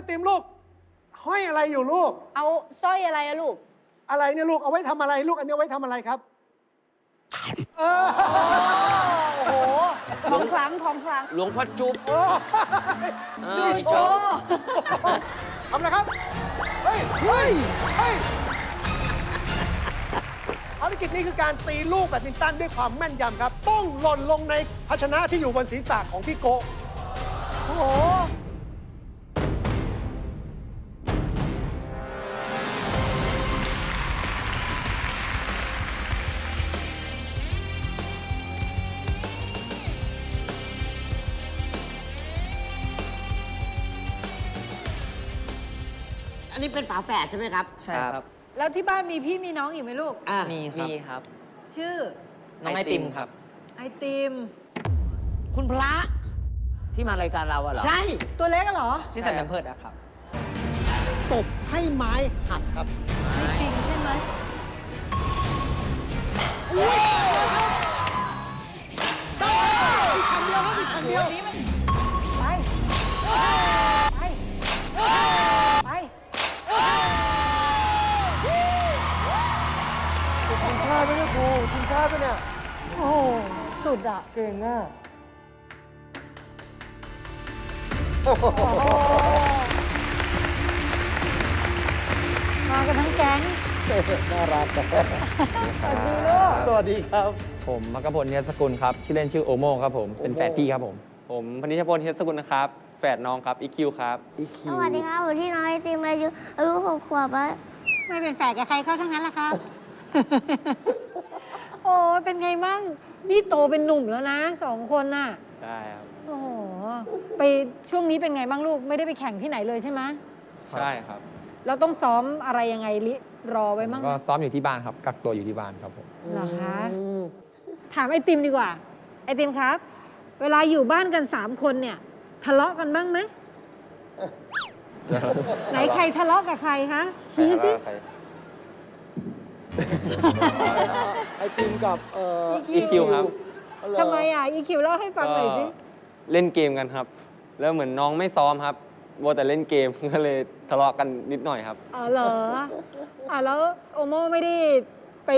ไอติมลูก ห้อยอะไรอยู่ลูก เอาสร้อยอะไรอะลูก อะไรเนี่ยลูกเอาไว้ทำอะไรลูกอันนี้เอาไว้ทำอะไรครับ เออโอ้โหทองครั้งทองครั้งหลวงพ่อจุ๊บโอ้เอดูอโชชอบว์ ทำอะไรครับ เฮ้ย เฮ้ย เฮ้ยภารกิจนี้คือการตีลูกแบดมินตันด้วยความแม่นยำครับ ต้องหล่นลงในภาชนะที่อยู่บนศีรษะของพี่โกะ โอ้โห นนี้เป็นฝาแฝดใช่ไหมครับ ใช่ครับ แล้วที่บ้านมีพี่มีน้องอีกไหมลูก อะมีครับ มีครับ ชื่อน้องไอติมครับ ไอติม คุณพระ ที่มารายการเราอะเหรอใช่ตัวเล็กอะเหรอ ที่ใส่แพมเพิร์ดอะครับ ตบให้ไม้หักครับไม่จริงใช่ไหมอีกคำเดียวครับอีกคำเดียว วันนี้มัน โอ้โหสุดอะเก่งอะมากันทั้งแก๊ง น่ารักสวัสดีลูก สวัสดีครับ ผมมักกพลเนียสกุลครับ ชื่อเล่นชื่อโอโมครับผม เป็นแฝดพี่ครับผม ผมพนิชพลเฮยสกุลนะครับ แฝดน้องครับ EQ ครับสวัสดีครับผมที่น้องไอติมอายุอายุหกขวบอะไม่เป็นแฝดกับใครเข้าทั้งนั้นล่ะครับ โอ้เป็นไงบ้าง นี่โตเป็นหนุ่มแล้วนะสองคนน่ะ ได้ครับ โอ้โห ไปช่วงนี้เป็นไงบ้างลูก ไม่ได้ไปแข่งที่ไหนเลยใช่ไหมใช่ครับ เราต้องซ้อมอะไรยังไงลิรอไว้ผมบ้างก็ซ้อมอยู่ที่บ้านครับ กักตัวอยู่ที่บ้านครับผมเหรอคะถามไอติมดีกว่า ไอติมครับ เวลาอยู่บ้านกันสามคนเนี่ย ทะเลาะกันบ้างไหม ไหนใครทะเลาะกับใครคะชี้สิ ไอติมกับเอ่อ EQ ครับทำไมอะอีคิวเล่าให้ฟังหน่อยสิก็เล่นเกมกันครับ แล้วเหมือนน้องไม่ซ้อมครับวัวแต่เล่นเกม ก็เลยทะเลาะกันนิดหน่อยครับ อ๋อเหรอ อะแล้วโอโมไม่ได้ไป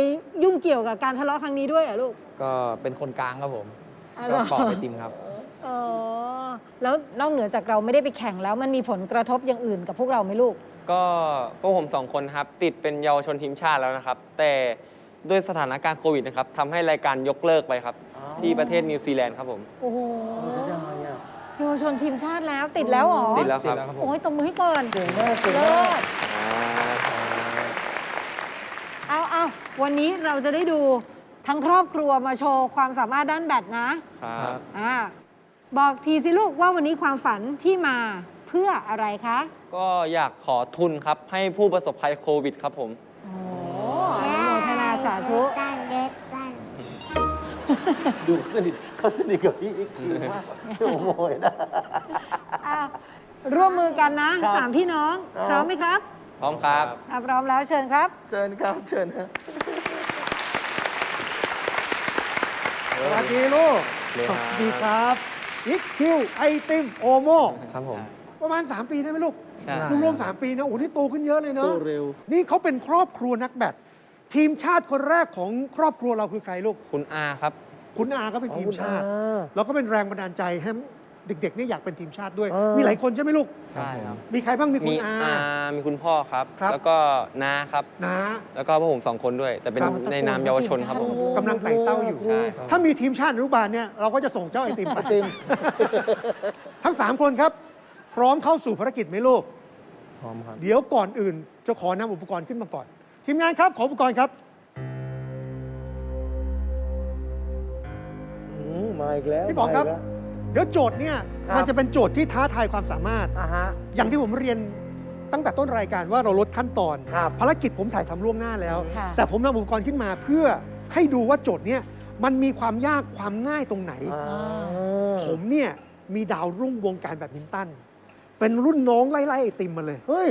ยุ่งเกี่ยวกับการทะเลาะครั้งนี้ด้วยเหรอลูกก็เป็นคนกลางครับผมอ๋อเหรก็อปอกไอติมครับ อ๋อแล้วนอกเหนือจากเราไม่ได้ไปแข่งแล้วมันมีผลกระทบอย่างอื่นกับพวกเราไหมลูก ก็พวกผมสองคนครับติดเป็นเยาวชนทีมชาติแล้วนะครับ แต่ด้วยสถานการณ์โควิดนะครับทำให้รายการยกเลิกไปครับ ที่ประเทศนิวซีแลนด์ครับผม โอ้โหเยาวชนทีมชาติแล้วติดแล้วเหรอ ติดแล้วครับติดแล้วครับผมโอ้ยตบมือให้ก่อนเก่งมากเก่งเลิมากศเอาเอาวันนี้เราจะได้ดูทั้งครอบครัวมาโชว์ความสามารถด้านแบดนะ ครับ อ่า บอกทีสิลูกว่าวันนี้ความฝันที่มาเพื่ออะไรคะก็อยากขอทุนครับ ให้ผู้ประสบภัยโควิดครับผม โอ้อนุโมทนาสาธุ ตั้งเด็กตั้ง ดูสนิทเขาสนิทกับพี่อีกคิวมากโอ้โหนะอ้าวร่วมมือกันนะครับ สามพี่น้องครับพร้อมไหมครับพร้อมครับอะพร้อมแล้วเชิญครับ เชิญครับ เชิญฮะสวัสดีลูกเลยสครับวัสดีครับ อีกคิวไอติมโอโมครับผม ประมาณ 3 ปีได้ไหมลูกใช่ รวมๆ3ปีนะโอ้โหนี่โตขึ้นเยอะเลยเนาะ โตเร็ว นี่เขาเป็นครอบครัวนักแบดทีมชาติคนแรกของครอบครัวเราคือใครลูก คุณอาครับ คุณอาก็เป็นทีมชาติอ๋อแล้วก็เป็นแรงบันดาลใจให้เด็กๆเนี่ยอยากเป็นทีมชาติด้วยเออมีหลายคนใช่ไหมลูก ใช่ครับ มีใครบ้างมีคุมีณอา อามีคุณพ่อครับ ครับ แล้วก็น้าครับ นะ แล้วก็พวกผมสองคนด้วย แต่เป็นครับ ในนามเยาวชนครับผม กำลังไต่เต้าอยู่ ใช่ครับ ถ้ามีทีมชาติอนุบาลเนี่ยเราก็จะส่งเจ้าไอติมไป ทั้ง 3 คนครับ พร้อมเข้าสู่ภารกิจไหมลูก พร้อมครับ เดี๋ยวก่อนอื่น จะขอนำอุปกรณ์ขึ้นมาก่อน ทีมงานครับ ขออุปกรณ์ครับมาอีกแล้วพี่ป๋องครับเดี๋ยวโจทย์เนี่ยครับ มันจะเป็นโจทย์ที่ท้าทายความสามารถอ่าฮะ อย่างที่ผมเรียนตั้งแต่ต้นรายการว่าเราลดขั้นตอน ครับ ภารกิจผมถ่ายทำล่วงหน้าแล้ว ค่ะ แต่ผมนำอุปกรณ์ขึ้นมาเพื่อให้ดูว่าโจทย์เนี่ยมันมีความยากความง่ายตรงไหนผมเนี่ยมีดาวรุ่งวงการแบดมินตัน เป็นรุ่นน้องไล่ๆไอติมมาเลย เฮ้ย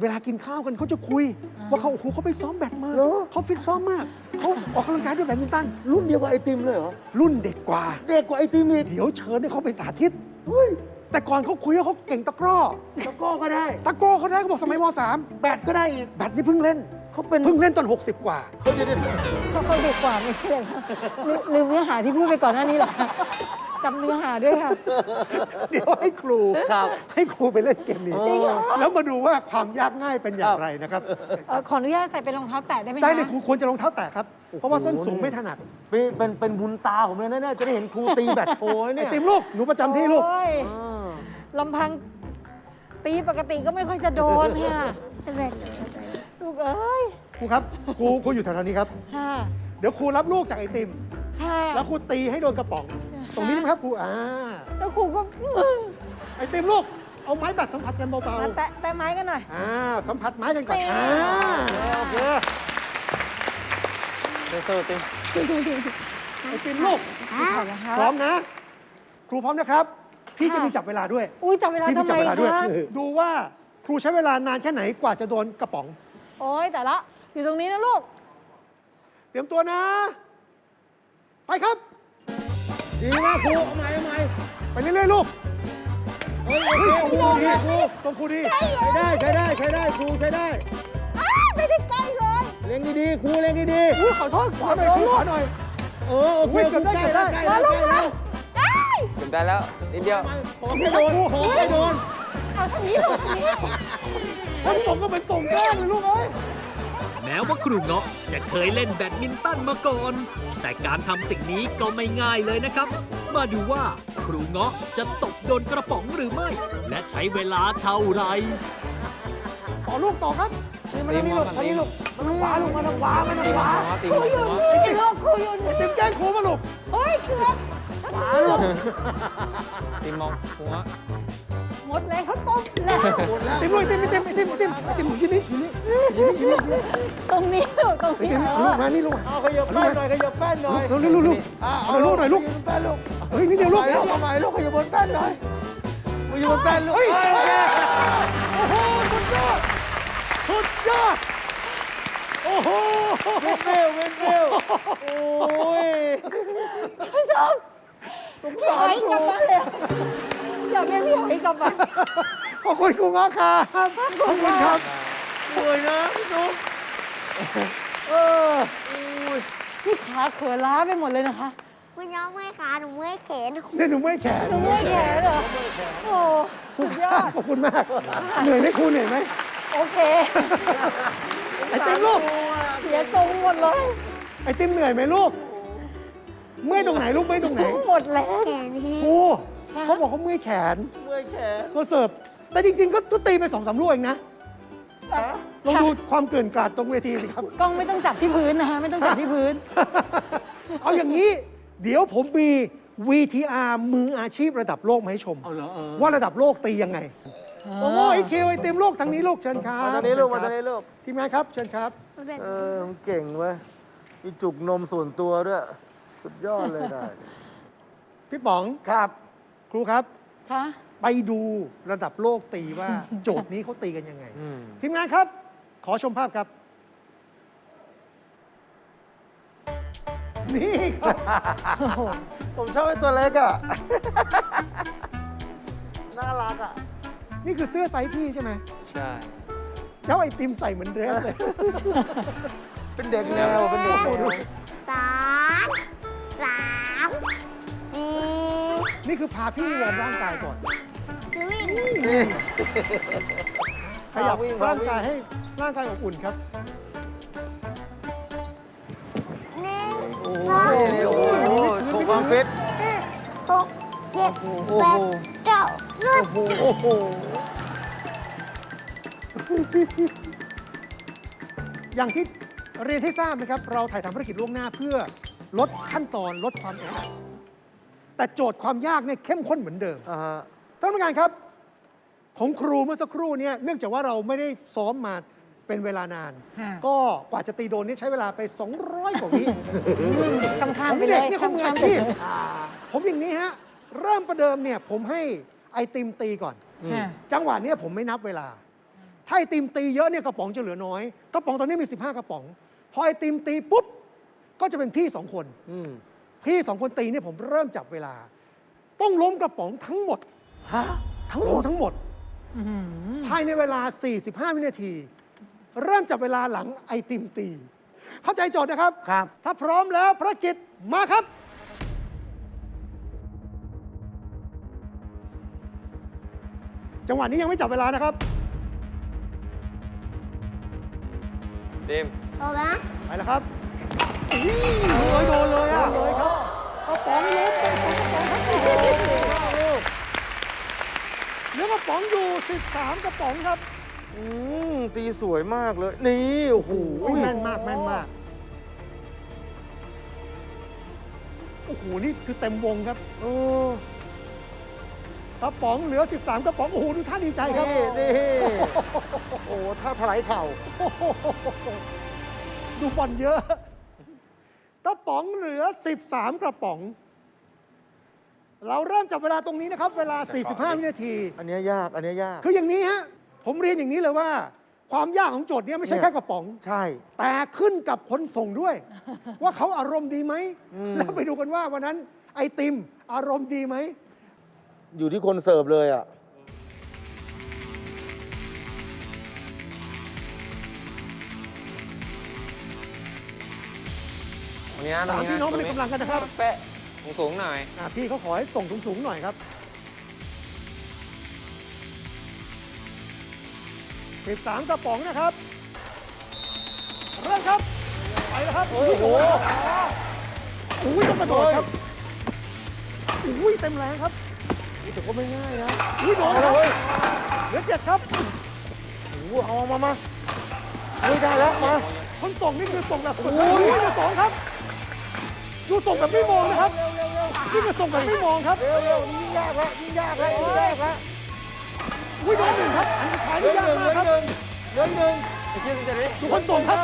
เวลากินข้าวกันเขาจะคุย ว่าเขาโอ้โหเขาไปซ้อมแบดมาเหรอ เขาฟิตซ้อมมาก เขาออกกำลังกายด้วยแบดมินตัน รุ่นเดียวกับไอติมเลยเหรอ รุ่นเด็กกว่า เด็กกว่าไอติมอีกเดี๋ยวเชิญให้เขาไปสาธิต เฮ้ยแต่แต่ก่อนเขาคุยว่าเขาเก่งตะกร้อ ตะโก้ก็ได้ ตะกร้อเขาได้เขาบอกสมัยมสามแบตก็ได้อีก แบตนี่เพิ่งเล่น เขาเป็นเพิ่งเล่นตอน 60 กว่าเฮ้ยเดี๋ยวเดี๋ยวเขาเขาเด็กกว่าไม่ใช่เหรอคะลืมลืมเนื้อหาที่พูดไปก่อนหน้านี้เหรอคะ จำเนื้อหาด้วยค่ะ เดี๋ยวให้ครูครับให้ครูไปเล่นเกมนี้จริงเหรอ แล้วมาดูว่าความยากง่ายเป็นอย่างไรนะครับ เอ่อขออนุญาตใส่เป็นรองเท้าแตะได้ไหมคะได้เลยครูควรจะรองเท้าแตะครับ เพราะว่าส้นสูงไม่ถนัดเป็นเป็นเป็นบุญตาผมเลยนะเนี่ยจะได้เห็นครูตีแบตโชว์ไอเนี่ยติมลูกหนูประจำที่ลูก โอ้ยอ่าลำพังตีปกติก็ไม่ค่อยจะโดนค่ะไม่เป็นไรลูกเอ้ยครูครับ ครูครูอยู่แถวๆนี้ครับ ค่ะเดี๋ยวครูรับลูกจากไอติม ค่ะแล้วครูตีให้โดนกระป๋อง ตรงนี้นะครับครูอ่าแล้วครูก็ไอติมลูก เอาไม้แบตสัมผัสกันเบามาแตะแตะไม้กันหน่อยๆอ่าสัมผัสไม้กันก่อนอ่าโอเคเดซเซอร์ติมไอติมลูกถอดรองเท้าพร้อมนะ ครูพร้อมนะครับ พี่จะมีจับเวลาด้วย อุ้ยจับเวลาพี่ทำมีจัไมเวลาด้วย คะดูว่าครูใช้เวลานานแค่ไหนกว่าจะโดนกระป๋อง โอ้ยแต่ละ อยู่ตรงนี้นะลูก เตรียมตัวนะ ไปครับ ดีมากครูเอาใหม่เอาใหม่ไปเรื่อยๆลูกเฮ้ยโอเคคครูรูดีดีคครูรูตรงครูดีใช้ได้ใช้ได้ใช้ได้ครูใช้ได้ไม่ได้ใกล้เลยเล่นดีๆครูเล่นดีอุ้ยขอโทษขอหน่อยครูขอหน่อยๆเออโอเคอุ๊ยเกือบได้ใกล้เกือบได้ใกล้แล้วใกล้แล้วเก็บได้แล้วนิดเดียวขอให้โดนขอให้โดนเอาทางนี้ลูกทางนี้ทั้งส่งก็เป็นส่งแก้มเลยลูกเอ้ย แม้ว่าครูเงาะจะเคยเล่นแบดมินตันมาก่อน แต่การทำสิ่งนี้ก็ไม่ง่ายเลยนะครับ มาดูว่าครูเงาะจะตบโดนกระป๋องหรือไม่ และใช้เวลาเท่าไหร่ต่อลูกต่อครับมันนี่ลูกมันนี่ลูกมันทางขวาลูกมันทางขวามันทางขวาครูอยู่นี่ลูกครูอยู่นี่เต็มแกล้งครูมาลูกเฮ้ยเกือบขวาลูกติมมองหัวหมดแรงเขาต้ม แล้วเต็มลูกเต็มเต็มเต็มเต็มเต็มอยู่นี่อยู่นี่อยู่นี่อยู่นี่อยู่นี่ตรงนี้ลูกตรงเต็นี้มเอลูอกมานี่ลูกเอาขยับแป้นหน่อยขยับแป้นหน่อยลูกลูกลูกอะเอาลูกหน่อยลูกแป้นลูกเฮ้ยนี่เดียวลูกลูกเอาใหม่ลูกขยับบนแป้นหน่อยมาอยู่บนแป้นลูกเฮ้ยโอเคโอ้โหสุดยอดสุดยอดโอ้โหเวนเฟลเวนเฟลโอ้ยพี่หอยกลับมาเลยอยากเรียกพี่หอยกลับมา ขอบคุณครูง้อครับขอบคุณครับสวยนะพี่นุ๊กเออพี่ขาเขินล้าไปหมดเลยนะคะ คุณย้อมเมื่อยขาหนูเมื่อยแขนเนี่ยหนูไม่แขนหนูเมื่อยแขนเหรอ โอ้สุดยอด ขอบคุณมาก เหนื่อยไหมครูเหนื่อยไหมโอเค ไอติมลูก เสียทรงหมดเลยไอติมเหนื่อยไหมลูก เมื่อยตรงไหนลูกเมื่อยตรงไหน หมดแล้ว แขนที่ ครูเขาบอกเขาเมื่อยแขนเมื่อยแขนเขาเสิร์ฟแต่จริง ๆ ก็ก็ตีไปสองสามลูกเองนะลองดูความเกลื่อนกลาดตรงเวทีสิครับ กล้องไม่ต้องจับที่พื้นนะคะไม่ต้องจับที่พื้น เอาอย่างนี้ เดี๋ยวผมมี VTR มืออาชีพระดับโลกมาให้ชม เอาเหรอเออว่าระดับโลกตียังไง โอ้โหไอคิวไอติมลูกทางนี้ลูกเชิญครับมาตอนนี้ลูกมาเชิตอญนครับนี้ลูกทีมงานครับ เชิญครับมันเป็นเออมันเก่งเว้ยมีจุกนมส่วนตัวด้วย สุดยอดเลยได้พี่ป๋องครับค รูครับ คะไปดูระดับโลกตีว่า โจทย์นี้เขาตีกันยังไง อืมทีมงานครับ ขอชมภาพครับ นี่ครับ โอ้โหผมชอบไอ้ตัวเล็กอะ น่ารักอะ นี่คือเสื้อไซส์พี่ใช่ไหมใช่ เจ้าไอติมใส่เหมือนเดรสเลย เป็นเด็กแนวเป็นเด็กแนว สามสามสี่ นี่คือพาพี่วอร์มร่างกายก่อนคือวิ่งนี่ขยับพาวิ่งร่างพาวิ่งกายให้ร่างกายอบอุ่นครับ หนึ่งโอ้สองโหโอ้โหโชว์ความฟิต ห้าหกเจ็ดโอ้แปโหดเก้าสิบโอ้โหโอ้โห อย่างที่เรียนให้ทราบนะครับ เราถ่ายทำภารกิจล่วงหน้าเพื่อลดขั้นตอนลดความแออัด แต่โจทย์ความยากเนี่ยเข้มข้นเหมือนเดิมอ่าฮะท่านผู้การครับ ของครูเมื่อสักครู่เนี่ยเนื่องจากว่าเราไม่ได้ซ้อมมาเป็นเวลานาน ค่ะ ก็กว่าจะตีโดนนี่ใช้เวลาไป 200กว่าวิข้ามขข้ามองไปเลเด็กยเนี่ยเขามืออาไปชีพเลยผมอย่างนี้ฮะ เริ่มประเดิมเนี่ย ผมให้ไอติมตีก่อนค่ะ จังหวะเนี้ยผมไม่นับเวลา ถ้าไอติมตีเยอะเนี่ยกระป๋องจะเหลือน้อย กระป๋องตอนนี้มี 15 กระป๋อง พอไอติมตีปุ๊บ ก็จะเป็นพี่สองคน อืม พี่สองคนตีเนี่ยผมเริ่มจับเวลา ต้องล้มกระป๋องทั้งหมดฮะทั้งหลมงดทั้งหมด อื้อหือภายในเวลา 45 วินาที เริ่มจับเวลาหลังไอติมตี เข้าใจโจทย์นะครับ ครับ ถ้าพร้อมแล้วภารกิจมาครับ จังหวะนี้ยังไม่จับเวลานะครับ ติม โอ้ไหมไปแล้วครับ อุ้ยโดนเลยอะโดนเลยครับกระป๋องล้มไปสองกระป๋องครับเหลือกระป๋องอยู่ 13 กระป๋องครับ อืมตีสวยมากเลย นี่โอ้โหอุ้ยแม่นมากแม่นมาก โอ้โห นี่คือเต็มวงครับโอ้กระป๋องเหลือ 13 กระป๋อง โอ้โห ดูท่าดีใจครับ นี่นี่โอ้โหถ้าถลายเข่าโอ้โหดูบอลเยอะ กระป๋องเหลือ 13 กระป๋อง เราเริ่มจับเวลาตรงนี้นะครับ เวลา 45 วินาที อันเนี้ยยากอันเนี้ยยาก คืออย่างนี้ฮะ ผมเรียนอย่างนี้เลยว่า ความยากของโจทย์เนี้ไม่ใช่เนี่ย แค่กระป๋อง ใช่ แต่ขึ้นกับคนส่งด้วย ว่าเขาอารมณ์ดีไหม อืม แล้วไปดูกันว่าวันนั้นไอติมอารมณ์ดีไหม อยู่ที่คนเสิร์ฟเลยอะ ตรงนี้นะตรสามงนี้พี่นะน้องตรเป็นงนี้กำลังกันนะครับแปะสูงๆหน่อยอะพี่เขาขอให้ส่งสูงๆหน่อยครับ13กระป๋องนะครับ เริ่มครับ ไปแล้วครับ โอ้โหอุ้ยต้องกระโดดครับอุ้ยเต็มแรงครับแต่ก็ไม่ง่ายนะอุ้ยโดนครับเหลือเจ็ดครับโอ้โหเอามามาไม่ได้แล้วมาคนส่งนี่คือส่งแบบโอ้ยดูสองครับ ดูส่งแบบไม่มองนะครับนี่คือส่งแบบไม่มองครับเร็วเร็วยิ่งยากแล้วยิ่งยากแล้วยิ่งยากแล้วอุ้ยโดนหนึ่งครับอันสุดท้ายเหลืนี่อยากหนึ่งเหลืมาอกครับหนึ่งเหลือหนึ่งไอ้เชี่ยจะได้ทุกคนส่งครับ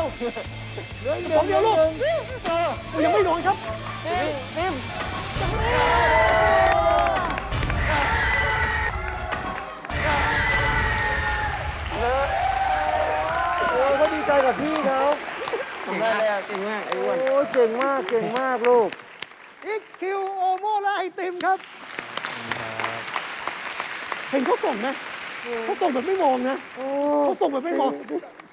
เหลือหนึ่งของเดียวลูกเออโอ้ยยังไม่โดนครับนิ่มโอ้ยเขาดีใจกับพี่เขา ได้เลยอะเก่งมากไอ้อ้วนโอ้ยเก่งมากเก่งมากลูกอีกคิวโอโมและไอติมครับเห็นเขาส่งไหมเขาส่งแบบไม่มองนะโอ้เขาส่งแบบไม่มอง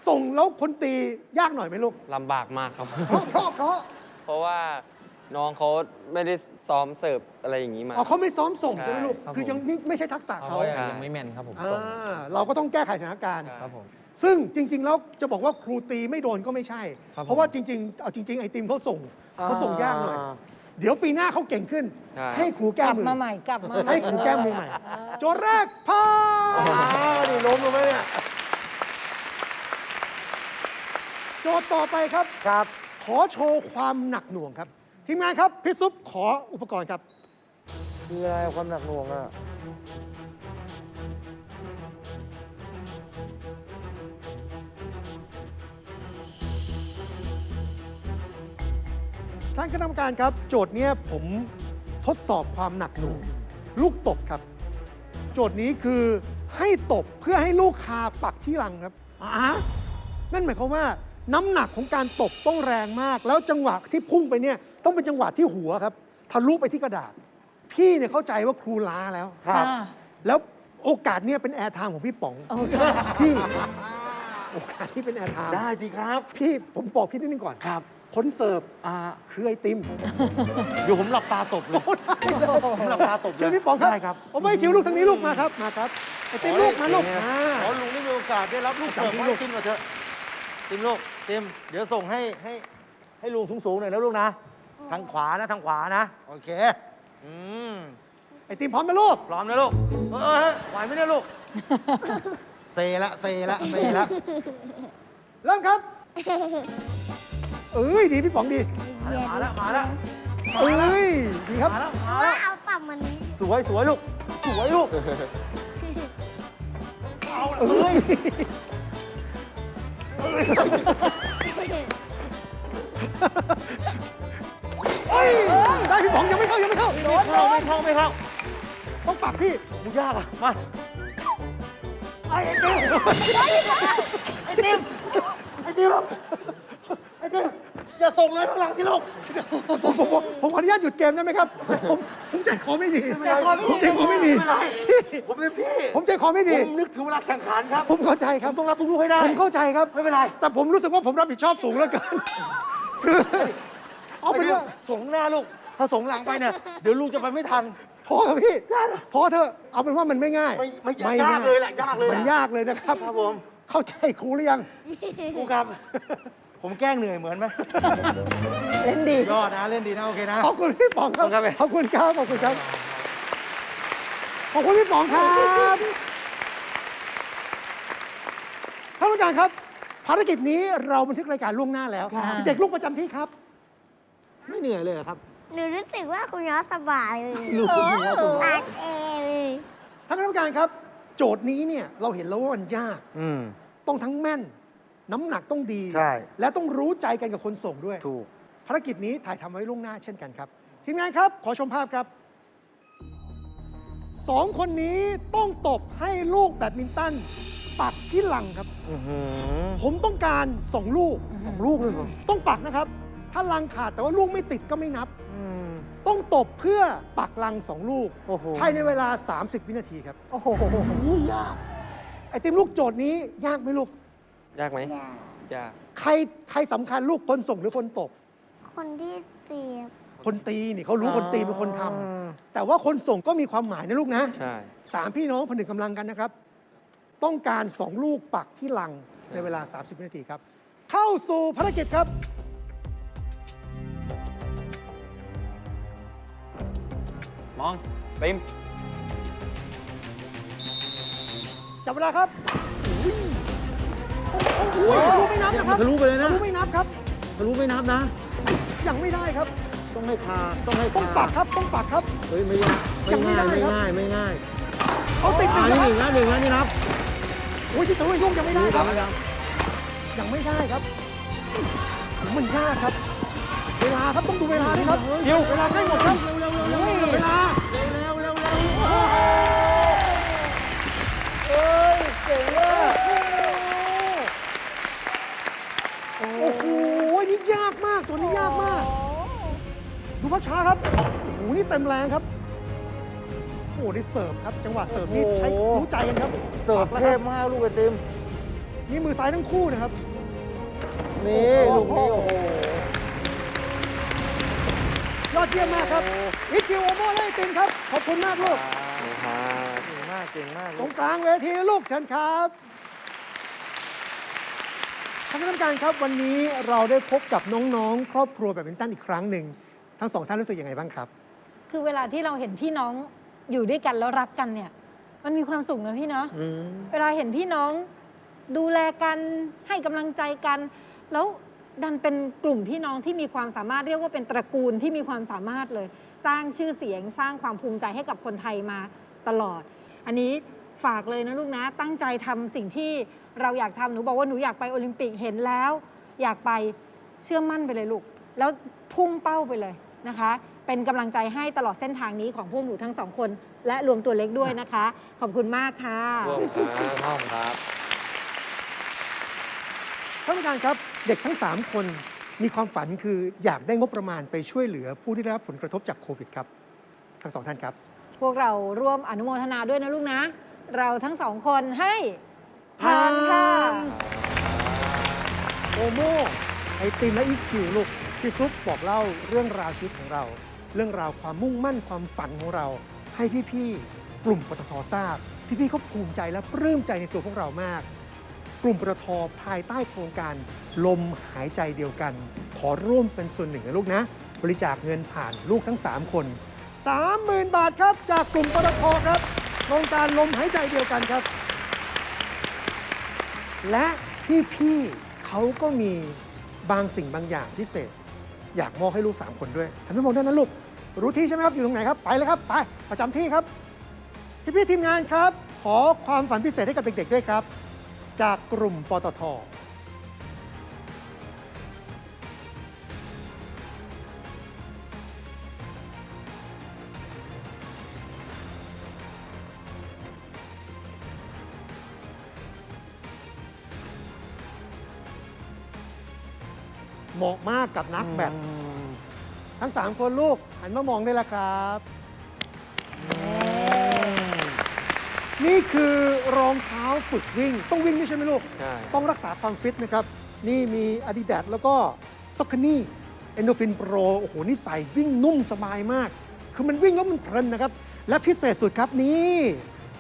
ส่งแล้วคนตียากหน่อยไหมลูกลำบากมากครับเพราะเพราะเพราะเพราะว่าน้องเขาไม่ได้ซ้อมเสิร์ฟอะไรอย่างนี้มาอ๋อเขาไม่ซ้อมส่งใช่ไหมลูกครับคือยังผมนี่ไม่ใช่ทักษะเขาเขาก็ใช่ยังไม่แม่นครับผมอ่ส่งาเราก็ต้องแก้ไขสถานการณ์ครับผม ซึ่งจริง ๆ แล้วจะบอกว่าครูตีไม่โดนก็ไม่ใช่ ครับผมเพราะว่าจริงๆเอาจริง ๆ ไอติมเขาส่งเขาส่งยากหน่อยเดี๋ยวปีหน้าเขาเก่งขึ้น ใช่ ให้ครูกแก้ลับมือมาใหม่กลับมาใหม่ให้ครูแก้มือใหม่ โจทย์แรกพาอ้าวนี่ล้มลงไหมเนี่ย โจทย์ต่อไปครับ ครับ ขอโชว์ความหนักหน่วงครับ ทีมงานครับพี่ซุปขออุปกรณ์ครับ คืออะไรความหนักหน่วงอะ ท่านคณะกรรมการครับ โจทย์เนี้ยผมทดสอบความหนักหน่วงลูกตบครับ โจทย์นี้คือให้ตบเพื่อให้ลูกคาปักที่รังครับอ่านั่นหมายความว่าน้ำหนักของการตบต้องแรงมาก แล้วจังหวะที่พุ่งไปเนี่ยต้องเป็นจังหวะที่หัวครับทะลุไปที่กระดาษ พี่เนี่ยเข้าใจว่าครูล้าแล้ว ครับอ่าแล้วโอกาสเนี่ยเป็นแอร์ไทม์ของพี่ป๋องโอเค พี่โอกาสที่เป็นแอร์ไทม์ได้สิครับ พี่ผมบอกพี่นิดนึงก่อน ครับ คนเสิร์ฟอ่าคือไอติมเดี๋ยวผมหลับตาตบเลย ผมหลับตาตบเลยเชิญพี่ป๋องครับได้ครับผมไม่คิวลูกทางนี้ลูกมาครับมาครับไอติมลูกมาลูกอ่าขอลุงได้มีโอกาสได้รับลูกเสิร์ฟจับให้ลูกติมก่อนเถอะติมลูกติมเดี๋ยวส่งให้ให้ให้ลุงสูงๆหน่อยนะลูกนะ ทางขวานะทางขวานะ โอเค อืม ไอติมพร้อมไหมลูกพร้อมนะลูก เออเออไหวไหมเนี่ยลูก เซละเซละเซละ เริ่มครับ เอ้ยดีพี่ป๋องดีมาแล้วมาแล้วเอ้ยดีครับ มาแล้วเพมาราะแล้ว่าวเอาต่ำมันนี้สวยสวยลูก สวยลูกเอ้ยเอ้ยได้พี่ป๋องยังไม่เข้ายังไม่เข้าไม่เข้าไม่เข้าไม่เข้าต้องปักพี่มันยากอะ มาไอติมไอ้ติมไอ้ติม ไอ้ติมอย่าส่งเลยข้างหลังที่ลูกผมผมผมผมขออนุญาตหยุดเกมได้ไหมครับ ผมผมใจคอไม่ดีใจคอไม่ดีผมใจคอไม่ดี ไม่เป็นไรผมเต็มที่ผมใจคอไม่ผดีมนึกถึงเวลาแข่งขันครับ ผมเข้าใจครับ ต้องรับทุกลูกให้ได้ ผมเข้าใจครับ ไม่เป็นไร แต่ผมรู้สึกว่าผมรับผิดชอบสูงเหลือเกินคือเอาเป็นว่าส่งหน้าลูก ถ้าส่งหลังไปเนี่ย เดี๋ยวลูกจะไปไม่ทัน พอเถอะพี่ พอเถอะ เอาเป็นว่ามันไม่ง่าย ไม่ไม่ยากเลยแหละยากเลยแหละมันยากเลยนะครับ ครับผม เข้าใจครูหรือยัง ครูครับ ผมแกล้งเหนื่อยเหมือนไหมเล่นดี ยอดนะเล่นดีนะโอเคนะ ขอบคุณพี่ป๋องครับ ขอบคุณครับ ขอบคุณครับ ขอบคุณครับ ขอบคุณพี่ป๋องครับท่านผู้การครับ ภารกิจนี้เราบันทึกรายการล่วงหน้าแล้ว ครับ เด็กลูกประจำที่ครับ ไม่เหนื่อยเลยเหรอครับหนูรู้สึกว่าคุณย้อสบายเลยลูกคุณครับผมตัดเอเลยท่านคณะกรรมการครับ โจทย์นี้เนี่ยเราเห็นแล้วว่ามันยาก อืม ต้องทั้งแม่น น้ำหนักต้องดี ใช่ และต้องรู้ใจกันกับคนส่งด้วย ถูก ภารกิจนี้ถ่ายทำไว้ล่วงหน้าเช่นกันครับ ทีมงานครับ ขอชมภาพครับสองคนนี้ต้องตบให้ลูกแบดมินตันปักที่หลังครับ อื้อหือผมต้องการสองลูก สองลูกเลยเหรอต้องปักนะครับ ถ้าลังขาดแต่ว่าลูกไม่ติดก็ไม่นับ อืมต้องตบเพื่อปักลังสองลูก โอ้โหภายในเวลา 30 วินาทีครับโอ้โหยาก ไอติมลูกโจทย์นี้ยากไหมลูก ยากไหมยาก ใครใครสำคัญลูกคนส่งหรือคนตบคนที่เสียบคนตีนี่เขารู้คนตีเป็นคนทำแต่ว่าคนส่งก็มีความหมายนะลูกนะใช่ สามพี่น้องผนึกกำลังกันนะครับ ต้องการสองลูกปักที่ลังในเวลา 30วินาทีครับ เข้าสู่ภารกิจครับ มองติมจับเวลาครับอุ้ย โอ้โหทะลุไม่นับนะครับทะลุไปเลยนะ ทะลุไม่นับครับทะลุไม่นับนะ ยังไม่ได้ครับ ต้องให้คาต้องให้ต้องคาปักครับต้องปักครับ เฮ้ยไม่ยากยัไม่งไม่ง่ายได้ไม่ครับง่ายไม่ง่ายเขาติดหอ่านึ่งนี่นะหนึ่งนะหนึ่งนะนี่นับโอ้ยที่ทะลุลูกยังไม่ได้ครับ ยังไม่ได้ครับ มันยากครับ เวลาครับต้องดูเวลาด้วยครับเวลาใกล้หมดครับเวลาากมากตัวนี้ยากมาก ดูภาพช้าครับโอ้โหนี่เต็มแรงครับ โอ้โหนี่เสิร์ฟครับ จังหวะเสิร์ฟนี่ใช้รู้ใจกันครับเสิร์ฟปักเทแล้วคพบมากลูกไอติม นี่มือซ้ายทั้งคู่นะครับ นี่ลูกนี้โอ้โห ยอดเยี่ยมมากครับวิคิวโอโม่และไอติมครับ ขอบคุณมากลูก เก่งมากเก่งมากตรงกลางเวทีลูกเชิญครับ ท่านคณะกรรมการครับวันนี้เราได้พบกับน้องๆ ครอบครัวแบบมินตันอีกครั้งหนึ่งทั้งสองท่านรู้สึกยังไงบ้างครับ คือเวลาที่เราเห็นพี่น้องอยู่ด้วยกันแล้วรักกันเนี่ย มันมีความสุขนะพี่เนาะอืมเวลาเห็นพี่น้องดูแลกันให้กำลังใจกัน แล้วดันเป็นกลุ่มพี่น้องที่มีความสามารถเรียกว่าเป็นตระกูลที่มีความสามารถเลย สร้างชื่อเสียงสร้างความภูมิใจให้กับคนไทยมาตลอด อันนี้ ฝากเลยนะลูกนะ ตั้งใจทำสิ่งที่เราอยากทำหนูบอกว่าหนูอยากไปโอลิมปิกเห็นแล้ว อยากไปเชื่อมั่นไปเลยลูก แล้วพุ่งเป้าไปเลยนะคะ เป็นกำลังใจให้ตลอดเส้นทางนี้ของพวกหนูทั้งสองคน และรวมตัวเล็กด้วยนะคะ ขอบคุณมากค่ะร่วมครับห้องครับท่านผู้การครับเด็กทั้ง 3 คนมีความฝันคืออยากได้งบประมาณไปช่วยเหลือผู้ที่ได้รับผลกระทบจากโควิดครับ ทั้งสองท่านครับ พวกเราร่วมอนุโมทนาด้วยนะลูกนะ เราทั้งสองคนให้ผ่านค่ะโอโม่ไอติมและอีคิวลูกพี่ซุปบอกเล่าเรื่องราวชีวิตของเรา เรื่องราวความมุ่งมั่นความฝันของเรา ให้พี่ๆกลุ่มปตททราบ พี่ๆเขาภูมิใจและปลื้มใจในตัวพวกเรามาก กลุ่มปตทภายใต้โครงการ ลมหายใจเดียวกัน ขอร่วมเป็นส่วนหนึ่งนะลูกนะ บริจาคเงินผ่านลูกทั้ง 3 คน 30,000 บาทครับ จากกลุ่มปตทครับ โครงการลมหายใจเดียวกันครับ และพี่ๆเขาก็มีบางสิ่งบางอย่างพิเศษ อยากมอบให้ลูก 3 คนด้วยทำให้มองด้านนั้นลูก รู้ที่ใช่ไหมครับ อยู่ตรงไหนครับ ไปเลยครับ ไป ประจำที่ครับ พี่ๆทีมงานครับ ขอความฝันพิเศษให้กับเด็กๆด้วยครับ จากกลุ่มปตท เหมาะมากกับนักแบดทั้ง 3 คนลูกหันมามองได้แล้วครับ นี่คือรองเท้าฝึกวิ่ง ต้องวิ่งด้วยใช่ไหมลูก ใช่ ต้องรักษาความฟิตนะครับ นี่มี Adidas แล้วก็ซ็อกคนี่เอนโดฟินโปรโอ้โห นี่ใส่วิ่งนุ่มสบายมาก คือมันวิ่งแล้วมันเพลินนะครับ และพิเศษสุดครับนี่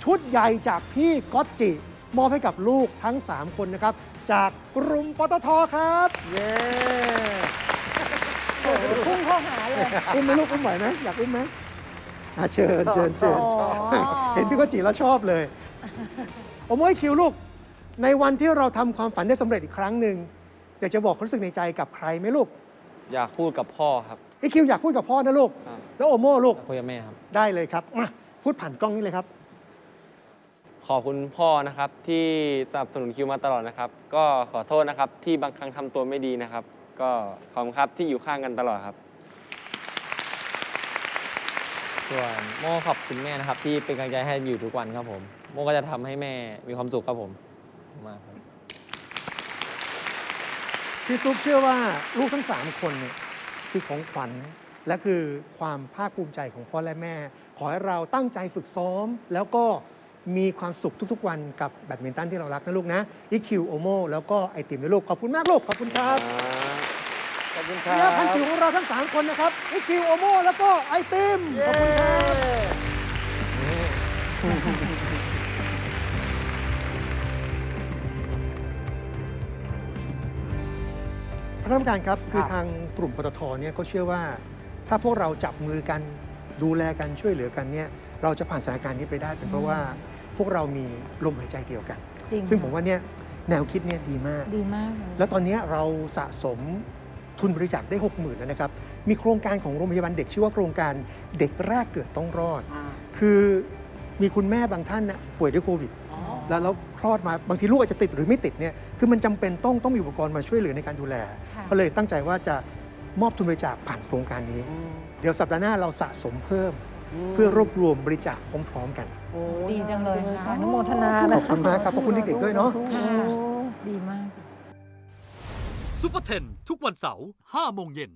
ชุดใหญ่จากพี่ก๊อตจิ มอบให้กับลูกทั้ง 3 คนนะครับ จากกลุ่มปตทครับ เย้พุ่งเข้าหาเลยอุ้มไหมลูกอุ้มไหวไหมอยากอุ้มไหมอะเชิญเชิญเชิญโอ้เห็นพี่ก๊อตจิแล้วชอบเลยโอโมยคิวลูก ในวันที่เราทำความฝันได้สำเร็จอีกครั้งหนึ่งอยากจะบอกความรู้สึกในใจกับใครไหมลูกอยากพูดกับพ่อครับ ไอคิวอยากพูดกับพ่อนะลูกครับแล้วโอโม่ลูก คุยกับแม่ครับ ได้เลยครับมาพูดผ่านกล้องนี้เลยครับ ขอบคุณพ่อนะครับที่สนับสนุนคิวมาตลอดนะครับ ก็ขอโทษนะครับที่บางครั้งทำตัวไม่ดีนะครับ ก็ขอบคุณครับที่อยู่ข้างกันตลอดครับ ส่วนโม่ขอบคุณแม่นะครับ ที่เป็นกำลังใจให้อยู่ทุกวันครับผม โม่ก็จะทำให้แม่มีความสุขครับผมมากครับพี่ซุปเชื่อว่าลูกทั้งสามคนเนี่ยคือของขวัญและคือความภาคภูมิใจของพ่อและแม่ ขอให้เราตั้งใจฝึกซ้อมแล้วก็ มีความสุขทุกๆ วันกับแบดมินตันที่เรารักนะลูกนะอีคิวโอโมแล้วก็ไอติมนะลูกขอบคุณมากลูกขอบคุณครับขอบคุณครับเนี่ยพันจิ๋วของเราทั้ง3คนนะครับอีคิวโอโมแล้วก็ไอติมขอบคุณครับ ท่านผู้การครับ คือทางกลุ่มปตทเนี่ยเขาเชื่อว่า ถ้าพวกเราจับมือกันดูแลกันช่วยเหลือกันเนี่ย เราจะผ่านสถานการณ์นี้ไปได้เป็นเพราะว่าพวกเรามีลมหายใจเดียวกัน จริงซึ่งผมว่าเนี่ยแนวคิดเนี่ยดีมาก ดีมากเลยแล้วตอนนี้เราสะสมทุนบริจาคได้ 6 0,000แล้วนะครับ มีโครงการของโรงพยาบาลเด็กชื่อว่าโครงการเด็กแรกเกิดต้องรอดคือมีคุณแม่บางท่านน่ะป่วยด้วยโควิดแล้วแล้วคลอดมาบางทีลูกอาจจะติดหรือไม่ติดเนี่ยคือมันจำเป็นต้องต้องมีอุปกรณ์มาช่วยเหลือในการดูแล ค่ะก็เลยตั้งใจว่าจะมอบทุนบริจาคผ่านโครงการนี้เดี๋ยวสัปดาห์หน้าเราสะสมเพิ่ม เพื่อรวบรวมบริจาคพร้อมๆกัน ดีจังเลยค่ะอนุโมทนาขเลอยบคุณมากครับขอบคุณเด็กๆด้วยเนาะ ค่ะดีมาก ซุปเปอร์เทนทุกวันเสาร์5โมงเย็น